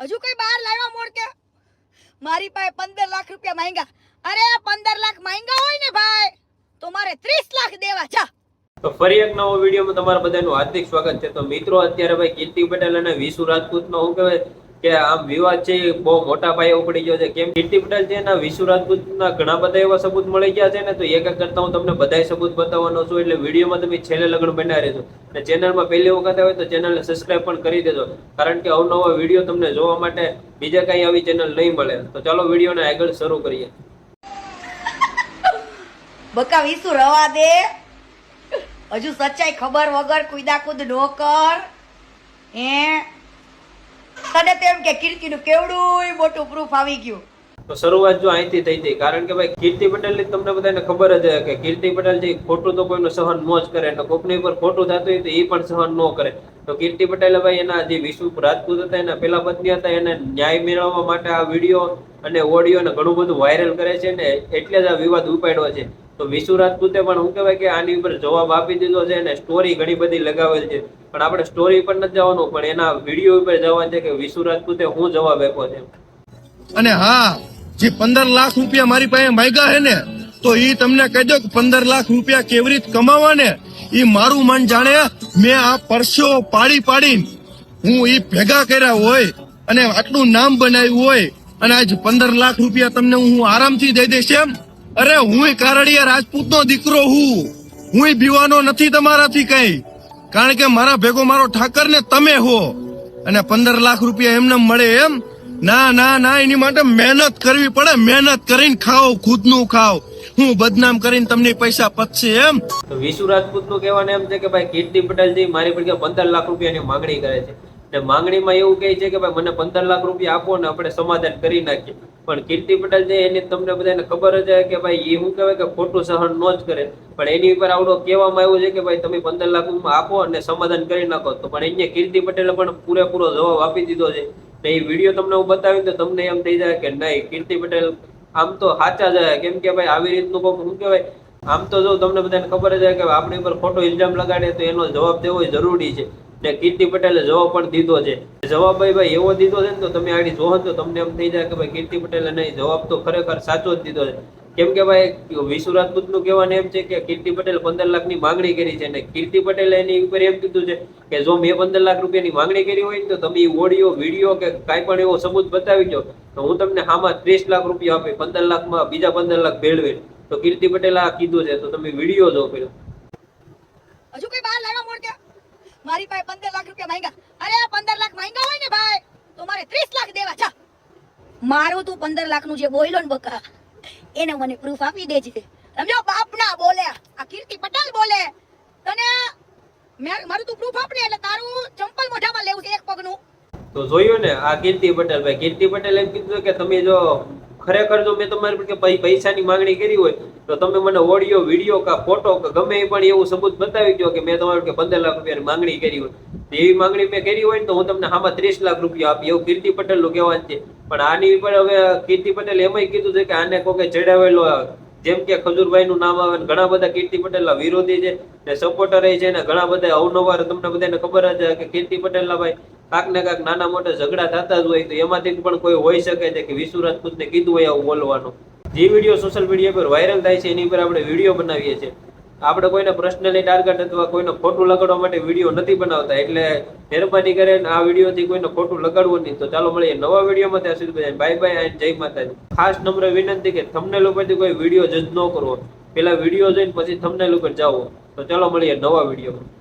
હજુ કઈ બહાર લાવ્યા મોડ કે? મારી પાસે પંદર લાખ રૂપિયા માંગ્યા. અરે, પંદર લાખ માંગ્યા હોય ને ભાઈ, તો મારે ત્રીસ લાખ દેવા છે તો ફરી એક નવો વિડીયોમાં તમારા બધાનું હાર્દિક સ્વાગત છે. તો મિત્રો, અત્યારે ભાઈ કીર્તિ પટેલ અને વિશુ રાજપૂતનો શું કહેવાય? કે આમ વિવાદ છે બહુ મોટા પાયે ઉપડી ગયો છે. કેમ કીર્તિ પટેલ છે એના વિશુ રાજપૂતના ઘણા બધા એવા સબૂત મળી ગયા છે ને, તો એક એક કરતા હું તમને બધાય સબૂત બતાવવાનો છું. એટલે વિડીયોમાં તમે છેલ્લે લગ્ન બનાવી રહેજો. અને ચેનલમાં પહેલી વખત આવે તો ચેનલને સબસ્ક્રાઇબ પણ કરી દેજો. કારણ કે અવનવા વીડિયો તમને જોવા માટે બીજા કઈ આવી ચેનલ નહીં મળે. તો ચાલો વિડીયોને આગળ શરૂ કરીએ. બકા વિશુ રવા દે. હજુ સચ્ચાઈ ખબર વગર કુદા કુદ નો કર હે? તને તેમ કે કીર્તિનું કેવડું મોટું પ્રૂફ આવી ગયું. તો શરૂઆત જો અહીંથી થઈ હતી. કારણ કે ભાઈ, કીર્તિ પટેલની તમને બધાને ખબર જ કે કીર્તિ પટેલ જે ખોટું તો કોઈનું સહન ન જ કરે અને કોકની પર ખોટું થતું હોય તો એ પણ સહન ન કરે. તો કીર્તિ પટેલ ભાઈ એના જે વિશ્વ રાજપૂત હતા, એના પેલા પત્ની હતા, એને ન્યાય મેળવવા માટે આ વીડિયો અને ઓડિયો ને ઘણું બધું વાયરલ કરે છે ને એટલે જ આ વિવાદ ઉપાડ્યો છે. તો વિશુ રાજપૂતે પણ શું કહેવાય કે આની ઉપર જવાબ આપી દીધો છે અને સ્ટોરી ઘણી બધી લગાવેલ છે. પણ આપણે સ્ટોરી પર નથી જવાનું, પણ એના વીડિયો ઉપર જવાનું છે કે વિશુ રાજપૂતે હું જવાબ આપ્યો છે. અને હા, જે પંદર લાખ રૂપિયા મારી પાસે માંગ્યા હે ને, તો એ તમને કહી દો કે પંદર લાખ રૂપિયા કેવી રીતે કમાવા ને એ મારું મન જાણે મેં આ પરસ્યો પાડી પાડી હું એ ભેગા કર્યા હોય અને આટલું નામ બનાવ્યું હોય અને આજ પંદર લાખ રૂપિયા તમને હું આરામથી દઈ દઈશ એમ? અરે હું કારડિયા રાજપૂતનો દીકરો હું. હું બીવાનો નથી તમારાથી કઈ. કારણ કે મારા ભેગો મારો ઠાકર ને તમે હો. અને પંદર લાખ રૂપિયા એમને મળે એમ. ના ના ના, એની માટે મહેનત કરવી પડે. મહેનત કરીને ખાઓ, ખુદનું ખાઓ. હું બદનામ કરીને તમને પૈસા પચશે એમ. તો વિશુ રાજપૂતનું કહેવાનું એમ છે કે ભાઈ કીર્તિ પટેલજી મારી પર પંદર લાખ રૂપિયાની માંગણી કરે છે. ને માંગણીમાં એવું કહે છે કે ભાઈ, મને પંદર લાખ રૂપિયા આપો ને આપણે સમાધાન કરી નાખીએ. પણ કીર્તિ પટેલ છે એની તમને બધાને ખબર જ કે ભાઈ એ શું કહેવાય કે ખોટું સહન ન જ કરે. પણ એની ઉપર આવડો કહેવામાં આવ્યું છે કે ભાઈ, તમે પંદર લાખ રૂપિયા આપો અને સમાધાન કરી નાખો. તો પણ અહીંયા કીર્તિ પટેલે પણ પૂરેપૂરો જવાબ આપી દીધો છે. ને એ વીડિયો તમને હું બતાવી તો તમને એમ થઈ જાય કે નહીં, કીર્તિ પટેલ આમ તો સાચા જાય કેમ કે ભાઈ, આવી રીતનું કોઈ શું કહેવાય? આમ તો જો તમને બધાને ખબર જ કે આપણી ઉપર ખોટો ઇલ્ઝામ લગાડે તો એનો જવાબ દેવો જરૂરી છે. ને કીર્તિ પટેલે જવાબ પણ દીધો છે. જવાબ ભાઈ ભાઈ એવો દીધો છે ને તો તમે આગળ ને તો તમને એમ થઈ જાય કે ભાઈ કીર્તિ પટેલે નહીં, જવાબ તો ખરેખર સાચો જ દીધો છે. કેમ કે ભાઈ વિશુ નું કહેવાનું એમ છે કે કીર્તિ પટેલ પંદર લાખની માંગણી કરી છે અને કીર્તિ પટેલે એની ઉપર એમ કીધું છે કે જો મેં પંદર લાખ રૂપિયાની માંગણી કરી હોય ને તો તમે ઓડિયો, વીડિયો કે કાંઈ પણ એવો સબૂત બતાવી દો, તો હું તમને આમાં ત્રીસ લાખ રૂપિયા આપી, પંદર લાખમાં બીજા પંદર લાખ ભેળવે. તો કીર્તિ પટેલ આ કીધું છે, તો તમે વીડિયો જો પેલો હજુ કઈ બહાર મારી પાસે પંદર લાખ રૂપિયા માંગ્યા. અરે પંદર લાખ માંગ્યા હોય ને ભાઈ, તો મારે ત્રીસ લાખ દેવા. છે મારું તું પંદર લાખનું જે બોલ્યો ને બકા, એને મને પ્રૂફ આપી દેજે. સમજો? બાપ ના બોલે. આ કીર્તિ પટેલ બોલે. તને મારું તું પ્રૂફ આપને એટલે તારું ચંપલ મોઢામાં લેવું છે એક પગનું. તો જોયું ને આ કીર્તિ પટેલ ભાઈ. કીર્તિ પટેલ એમ કીધું કે તમે જો ખરેખર જો મેં તમારી પર કે ભાઈ પૈસાની માંગણી કરી હોય, તો તમે મને ઓડિયો, વીડિયો કે ફોટો કે ગમે એ પણ એવું સબૂત બતાવી દો કે મેં તમારું કે પંદર લાખ રૂપિયાની માંગણી કરી હોય. એવી માંગણી મેં કરી હોય ને તો હું તમને આમાં ત્રીસ લાખ રૂપિયા આપી. એવું કીર્તિ પટેલનું કહેવાનું છે. પણ આની પણ હવે કીર્તિ પટેલ એમાંય કીધું છે કે આને કોકે ચડાવેલો જેમ કે ખજૂરભાઈ નું નામ આવે ઘણા બધા કીર્તિ પટેલ વિરોધી છે ને સપોર્ટર છે ને ઘણા બધા અવનવાર તમને બધાને ખબર જ કે કીર્તિ પટેલના ભાઈ કાંક ને કાંક નાના મોટા ઝઘડા થતા જ હોય તો એમાંથી પણ કોઈ હોઈ શકે છે કે વિશુ રાજપૂતને કીધું હોય આવું બોલવાનું. જે વીડિયો સોશિયલ મીડિયા પર વાયરલ થાય છે એની પર આપણે વીડિયો બનાવીએ છીએ. આપણે કોઈને પર્સનલી ટાર્ગેટ અથવા કોઈને ખોટું લગાડવા માટે વીડિયો નથી બનાવતા, એટલે મહેરબાની કરીને આ વિડીયોથી કોઈને ખોટું લગાડવું નહીં. તો ચાલો મળીએ નવા વિડીયોમાં ત્યાં સુધી બાય બાય અને જય માતાજી. ખાસ નમ્ર વિનંતી કે થંબનેલ ઉપરથી કોઈ વીડિયો જજ ન કરવો. પેલા વીડિયો જોઈને પછી થંબનેલ ઉપર જાઓ. તો ચાલો મળીએ નવા વિડીયોમાં